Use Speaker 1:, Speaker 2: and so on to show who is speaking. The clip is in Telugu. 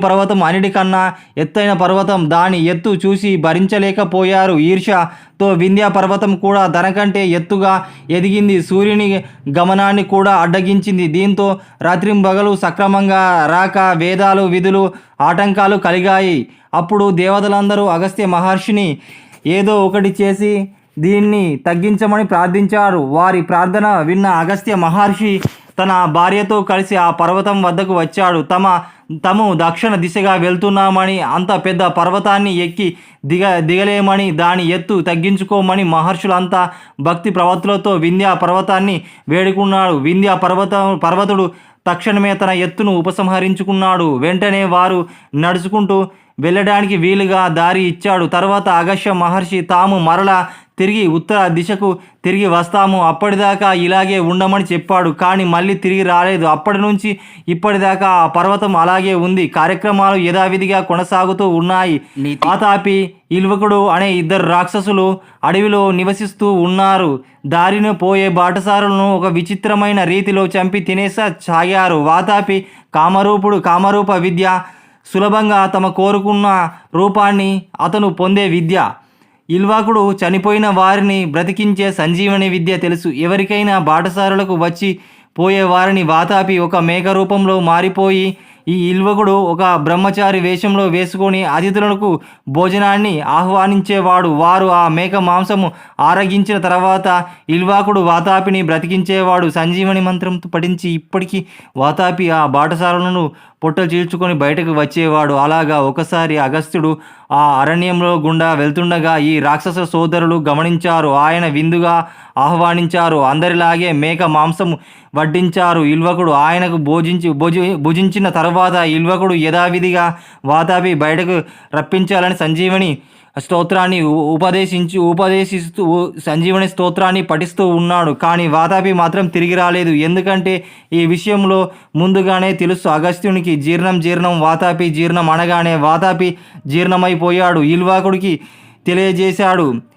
Speaker 1: పర్వతం అన్నిటికన్నా ఎత్తైన పర్వతం. దాని ఎత్తు చూసి భరించలేకపోయారు ఈర్ష్యతో వింధ్యా పర్వతం కూడా తనకంటే ఎత్తుగా ఎదిగింది. సూర్యుని గమనాన్ని కూడా అడ్డగించింది. దీంతో రాత్రింబగలు సక్రమంగా రాక వేదాలు విధులు ఆటంకాలు కలిగాయి. అప్పుడు దేవతలందరూ అగస్త్య మహర్షిని ఏదో ఒకటి చేసి దీన్ని తగ్గించమని ప్రార్థించారు. వారి ప్రార్థన విన్న అగస్త్య మహర్షి తన భార్యతో కలిసి ఆ పర్వతం వద్దకు వచ్చాడు. తమ తము దక్షిణ దిశగా వెళ్తున్నామని అంత పెద్ద పర్వతాన్ని ఎక్కి దిగ దిగలేమని దాని ఎత్తు తగ్గించుకోమని మహర్షులంతా భక్తి ప్రవత్తులతో వింధ్యా పర్వతాన్ని వేడుకున్నాడు. వింధ్యా పర్వత పర్వతుడు తక్షణమే తన ఎత్తును ఉపసంహరించుకున్నాడు. వెంటనే వారు నడుచుకుంటూ వెళ్ళడానికి వీలుగా దారి ఇచ్చాడు. తర్వాత అగస్య మహర్షి తాము మరలా తిరిగి ఉత్తర దిశకు తిరిగి వస్తాము. అప్పటిదాకా ఇలాగే ఉండమని చెప్పాడు. కానీ మళ్ళీ తిరిగి రాలేదు. అప్పటి నుంచి ఇప్పటిదాకా ఆ పర్వతం అలాగే ఉంది. కార్యక్రమాలు యథావిధిగా కొనసాగుతూ ఉన్నాయి. వాతాపి ఇల్వకుడు అనే ఇద్దరు రాక్షసులు అడవిలో నివసిస్తూ ఉన్నారు. దారిన పోయే బాటసారులను ఒక విచిత్రమైన రీతిలో చంపి తినేసా సాగారు. వాతాపి కామరూపుడు కామరూప విద్య సులభంగా తమ కోరుకున్న రూపాన్ని అతను పొందే విద్య. ఇల్వాకుడు చనిపోయిన వారిని బ్రతికించే సంజీవని విద్య తెలుసు. ఎవరికైనా బాటసారులకు వచ్చి పోయే వారిని వాతాపి ఒక మేఘ రూపంలో మారిపోయి ఈ ఇల్వకుడు ఒక బ్రహ్మచారి వేషంలో వేసుకొని అతిథులకు భోజనాన్ని ఆహ్వానించేవాడు. వారు ఆ మేక మాంసము ఆరగించిన తర్వాత ఇల్వాకుడు వాతాపిని బ్రతికించేవాడు. సంజీవని మంత్రం పఠించి ఇప్పటికీ వాతాపి ఆ బాటసారులను పొట్టలు చీల్చుకొని బయటకు వచ్చేవాడు. అలాగా ఒకసారి అగస్త్యుడు ఆ అరణ్యంలో గుండా వెళ్తుండగా ఈ రాక్షస సోదరులు గమనించారు. ఆయన విందుగా ఆహ్వానించారు. అందరిలాగే మేక మాంసము వడ్డించారు. ఇల్వకుడు ఆయనకు భోజించి భుజి భుజించిన తర్వాత తర్వాత ఇల్వకుడు యథావిధిగా వాతాపి బయటకు రప్పించాలని సంజీవని స్తోత్రాన్ని ఉపదేశించి ఉపదేశిస్తూ సంజీవని స్తోత్రాన్ని పఠిస్తూ ఉన్నాడు. కానీ వాతాపి మాత్రం తిరిగి రాలేదు. ఎందుకంటే ఈ విషయంలో ముందుగానే తెలుసు. అగస్త్యునికి జీర్ణం జీర్ణం వాతాపి జీర్ణం అనగానే వాతాపి జీర్ణమైపోయాడు. ఇల్వాకుడికి తెలియజేశాడు.